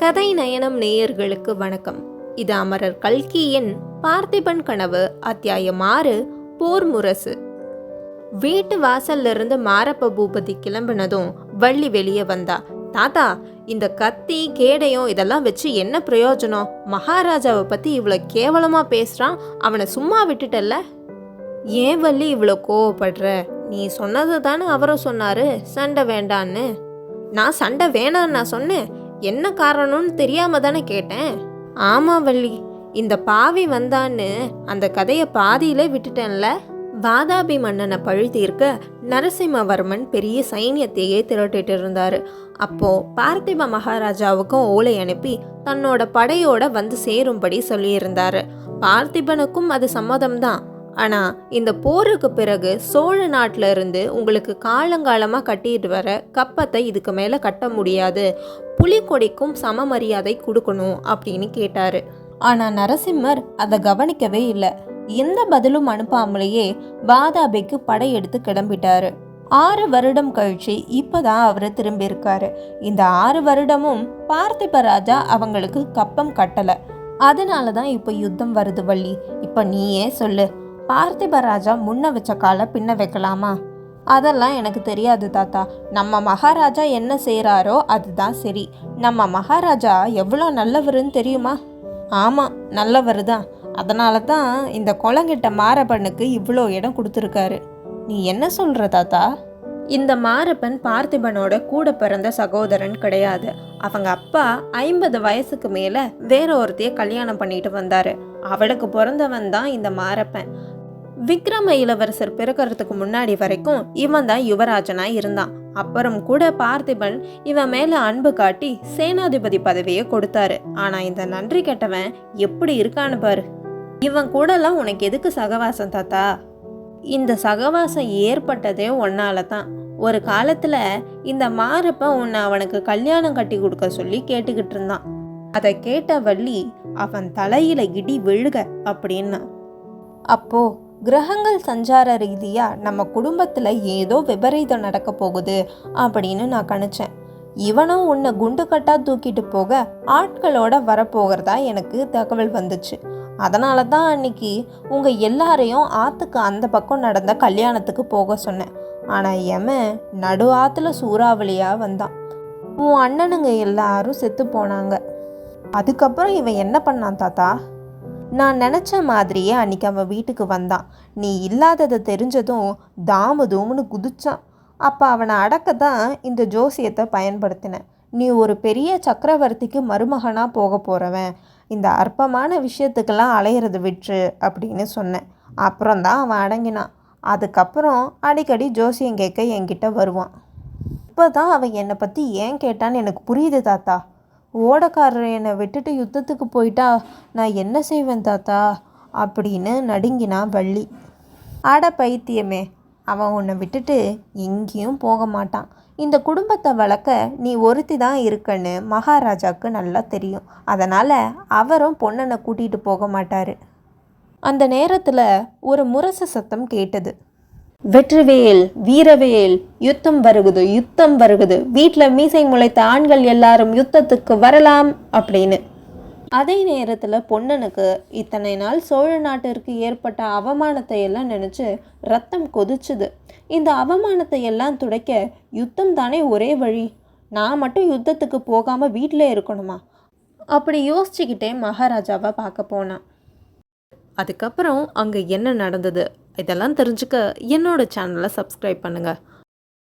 கதை நயனம் நேயர்களுக்கு வணக்கம். இது அமரர் கல்கியின் பார்த்திபன் கனவு அத்தியாயம் ஆறு போர் முரசு. வீட்டு வாசல்ல இருந்து மாரப்ப பூபதி கிளம்பினதும் வள்ளி வெளியே வந்தா தாத்தா இந்த கத்தி கேடையும் இதெல்லாம் வச்சு என்ன பிரயோஜனம்? மகாராஜாவை பத்தி இவ்வளோ கேவலமா பேசுறான் அவனை சும்மா விட்டுட்டல்ல? ஏன் வள்ளி இவ்வளோ கோவப்படுற? நீ சொன்னது தானே அவரும் சொன்னாரு சண்டை வேண்டான்னு. நான் சண்டை வேணான்னு நான் சொன்னேன். என்ன காரணம்னு தெரியாம தானே கேட்டேன். ஆமா வள்ளி இந்த பாவி வந்தான்னு அந்த கதையை பாதியிலே விட்டுட்டேன்ல. வாதாபி மன்னனை பழி தீர்க்க நரசிம்மவர்மன் பெரிய சைன்யத்தையே திரட்டிட்டு இருந்தாரு. அப்போ பார்த்திப மகாராஜாவுக்கும் ஓலை அனுப்பி தன்னோட படையோட வந்து சேரும்படி சொல்லியிருந்தாரு. பார்த்திபனுக்கும் அது சம்மதம்தான். ஆனால் இந்த போருக்கு பிறகு சோழ நாட்டில் இருந்து உங்களுக்கு காலங்காலமாக கட்டிட்டு வர கப்பத்தை இதுக்கு மேலே கட்ட முடியாது. புலிக்கொடிக்கும் சம மரியாதை கொடுக்கணும் அப்படின்னு கேட்டார். ஆனால் நரசிம்மர் அதை கவனிக்கவே இல்லை. எந்த பதிலும் அனுப்பாமலேயே வாதாபிக்கு படையெடுத்து கிளம்பிட்டாரு. ஆறு வருடம் கழிச்சு இப்போதான் அவர் திரும்பியிருக்காரு. இந்த ஆறு வருடமும் பார்த்திப ராஜா அவங்களுக்கு கப்பம் கட்டலை. அதனால தான் இப்போ யுத்தம் வருது வள்ளி. இப்போ நீயே சொல்லு. பார்த்திப ராஜா முன்ன வச்ச காலை பின்ன வைக்கலாமா? அதெல்லாம் எனக்கு தெரியாது தாத்தா. நம்ம மகாராஜா என்ன செய்கிறாரோ அதுதான் சரி. நம்ம மகாராஜா எவ்வளோ நல்லவருன்னு தெரியுமா? ஆமாம் நல்லவர் தான். அதனால தான் இந்த குளங்கிட்ட மாரப்பனுக்கு இவ்வளோ இடம் கொடுத்துருக்காரு. நீ என்ன சொல்கிற தாத்தா? இந்த மாரப்பன் பார்த்திபனோட கூட பிறந்த சகோதரன் கிடையாது. அவங்க அப்பா ஐம்பது வயசுக்கு மேலே வேற ஒருத்தைய கல்யாணம் பண்ணிட்டு வந்தாரு. அவளுக்கு பிறந்தவன் தான் இந்த மாரப்பன். விக்ரம இளவரசர் பிறக்கறதுக்கு முன்னாடி வரைக்கும் இவன் தான் யுவராஜனா இருந்தான். அப்புறம் கூட பார்த்திபன் இவன் மேல அன்பு காட்டி சேனாதிபதி பதவியை கொடுத்தாரு. ஆனா இந்த நன்றி கெட்டவன் எப்படி இருக்கான்னு பாரு. இவன் கூடலாம் உனக்கு எதுக்கு சகவாசம் தாத்தா? இந்த சகவாசம் ஏற்பட்டதே ஒன்னால தான். ஒரு காலத்துல இந்த மாரப்ப உன்னை அவனுக்கு கல்யாணம் கட்டி கொடுக்க சொல்லி கேட்டுக்கிட்டு இருந்தான். அதை கேட்ட வள்ளி அவன் தலையில இடி விழுக அப்படின்னா. அப்போ கிரகங்கள் சஞ்சார ரீதியாக நம்ம குடும்பத்தில் ஏதோ விபரீதம் நடக்க போகுது அப்படின்னு நான் கணிச்சேன். இவனும் உன்னை குண்டு கட்டாக தூக்கிட்டு போக ஆட்களோட வரப்போகிறதா எனக்கு தகவல் வந்துச்சு. அதனால தான் அன்னைக்கு உங்கள் எல்லாரையும் ஆற்றுக்கு அந்த பக்கம் நடந்த கல்யாணத்துக்கு போக சொன்னேன். ஆனால் எமன் நடு ஆற்றுல சூறாவளியாக வந்தான். உன் அண்ணனுங்க எல்லாரும் செத்து போனாங்க. அதுக்கப்புறம் இவன் என்ன பண்ணான் தாத்தா? நான் நினச்ச மாதிரியே அன்னைக்கு அவன் வீட்டுக்கு வந்தான். நீ இல்லாததை தெரிஞ்சதும் தாமு தூமுன்னு குதிச்சான். அப்போ அவனை அடக்க தான் இந்த ஜோசியத்தை பயன்படுத்தினேன். நீ ஒரு பெரிய சக்கரவர்த்திக்கு மருமகனாக போக போகிறவன் இந்த அற்பமான விஷயத்துக்கெல்லாம் அலையிறது விட்டுரு அப்படின்னு சொன்னேன். அப்புறம் தான் அவன் அடங்கினான். அதுக்கப்புறம் அடிக்கடி ஜோசியம் கேட்க என்கிட்ட வருவான். இப்போ தான் அவன் என்னை பற்றி ஏன் கேட்டான்னு எனக்கு புரியுது தாத்தா. ஓடக்காரர் என்னை விட்டுட்டு யுத்தத்துக்கு போயிட்டா நான் என்ன செய்வேன் தாத்தா? அப்படின்னு நடுங்கினா வள்ளி. அட பைத்தியமே அவன் உன்னை விட்டுட்டு எங்கேயும் போக மாட்டான். இந்த குடும்பத்தை வளர்க்க நீ ஒருத்தி தான் இருக்கன்னு மகாராஜாவுக்கு நல்லா தெரியும். அதனால் அவரும் பொண்ணனை கூட்டிகிட்டு போக மாட்டார். அந்த நேரத்தில் ஒரு முரசு சத்தம் கேட்டது. வெற்றிவேல் வீரவேல் யுத்தம் வருகுது யுத்தம் வருகுது. வீட்டில் மீசை முளைத்த ஆண்கள் எல்லாரும் யுத்தத்துக்கு வரலாம் அப்படின்னு. அதே நேரத்தில் பொன்னனுக்கு இத்தனை நாள் சோழ நாட்டிற்கு ஏற்பட்ட அவமானத்தை எல்லாம் நினச்சி ரத்தம் கொதிச்சுது. இந்த அவமானத்தை எல்லாம் துடைக்க யுத்தம் தானே ஒரே வழி. நான் மட்டும் யுத்தத்துக்கு போகாமல் வீட்டிலே இருக்கணுமா? அப்படி யோசிச்சுக்கிட்டே மகாராஜாவை பார்க்க போனான் அதுக்கப்புறம் அங்கே என்ன நடந்தது? இதெல்லாம் தெரிஞ்சுக்க என்னோட சேனலை சப்ஸ்கிரைப் பண்ணுங்கள்